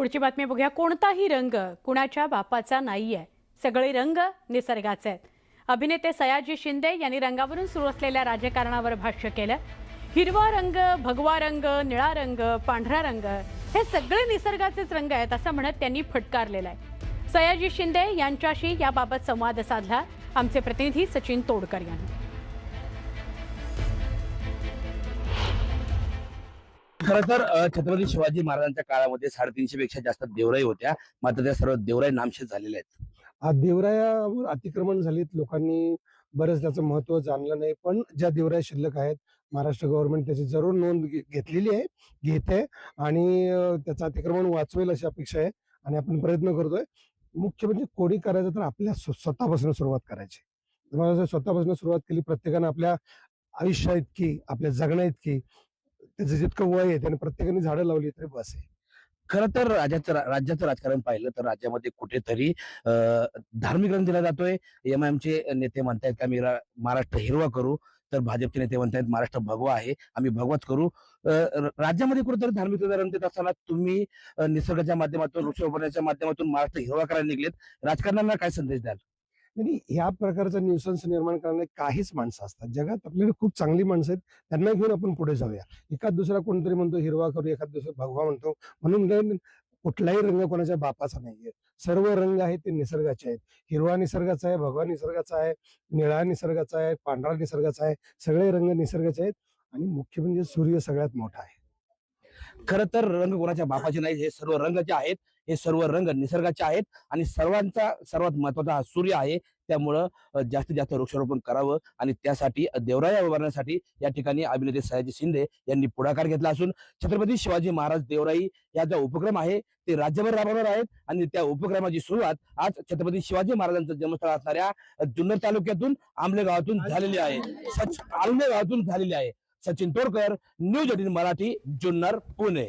पुढची बातमी बघूया. कोणताही रंग कुणाच्या बापाचा नाही आहे सगळे रंग निसर्गाचे आहेत. अभिनेते सयाजी शिंदे यांनी रंगावरून सुरू असलेल्या राजकारणावर भाष्य केलं. हिरवा रंग भगवा रंग निळा रंग पांढरा रंग हे सगळे निसर्गाचेच रंग आहेत असं म्हणत त्यांनी फटकारलेलं आहे. सयाजी शिंदे यांच्याशी याबाबत संवाद साधला. आमचे प्रतिनिधी सचिन तोडकर यांनी. खर तर छत्रपती शिवाजी महाराजांच्या काळामध्ये साडेतीनशे पेक्षा जास्त देवराई होत्या. मात्र त्या सर्व देवराई नामशेष झालेल्या आहेत. देवरायावर अतिक्रमण झालीत. लोकांनी बरंच त्याचं महत्त्व जाणलं नाही. पण ज्या देवराया शिल्लक आहेत महाराष्ट्र गव्हर्नमेंट त्याची जरूर नोंद घेतलेली आहे घेत. आहे आणि त्याचं अतिक्रमण वाचवेल अशी अपेक्षा आहे आणि आपण प्रयत्न करतोय. मुख्य म्हणजे कोणी करायचं तर आपल्या स्वतःपासून सुरुवात करायची. तुम्हाला जर स्वतःपासून सुरुवात केली प्रत्येकानं आपल्या आयुष्या इतकी आपल्या जगण्या इतकी त्याचं जितकं वय आहे त्याने प्रत्येकाने झाडं लावली तरी बस आहे. खरं तर राज्याचं राज्याचं राजकारण पाहिलं तर राज्यामध्ये कुठेतरी धार्मिक रंग दिला जातोय. एम आय नेते म्हणतायत की आम्ही रा- महाराष्ट्र हिरवा करू. तर भाजपचे नेते म्हणतायत महाराष्ट्र भगवा आहे. आम्ही भगवाच करू. राज्यामध्ये कुठेतरी धार्मिक रंग देत असताना तुम्ही निसर्गाच्या माध्यमातून वृक्षारोपणाच्या माध्यमातून महाराष्ट्र हिरवा करायला निघलेत. राजकारणाला काय संदेश द्याल? आणि ह्या प्रकारचा न्यूसन्स निर्माण करणारे काहीच माणसं असतात. जगात आपल्याला खूप चांगली माणसं आहेत त्यांना घेऊन आपण पुढे जाऊया. एखाद दुसरा कोणतरी म्हणतो हिरवा करू एखाद दुसरा भगवा म्हणतो म्हणून कुठलाही रंग कोणाच्या बापाचा नाहीये. सर्व रंग आहेत ते निसर्गाचे आहेत. हिरवा निसर्गाचा आहे भगवा निसर्गाचा आहे निळा निसर्गाचा आहे पांढरा निसर्गाचा आहे सगळे रंग निसर्गाचे आहेत. आणि मुख्य म्हणजे सूर्य सगळ्यात मोठा आहे. खरं तर रंग कोणाच्या बापाचे नाही हे सर्व रंग जे आहेत. हे सर्व रंग निसर्गाचे आहेत आणि सर्वांचा सर्वात महत्त्वाचा हा सूर्य आहे. त्यामुळं जास्तीत जास्त वृक्षारोपण करावं आणि त्यासाठी देवराया उभारण्यासाठी या ठिकाणी अभिनेते सयाजी शिंदे यांनी पुढाकार घेतला असून छत्रपती शिवाजी महाराज देवराई या जो उपक्रम आहे ते राज्यभर राबवणार आहेत आणि त्या उपक्रमाची सुरुवात आज छत्रपती शिवाजी महाराजांचं जन्मस्थळ असणाऱ्या जुन्नर तालुक्यातून आंबले गावातून झालेली आहे. आंबले गावातून झालेली आहे. Sachin Todkar news eighteen Marathi Junnar Pune.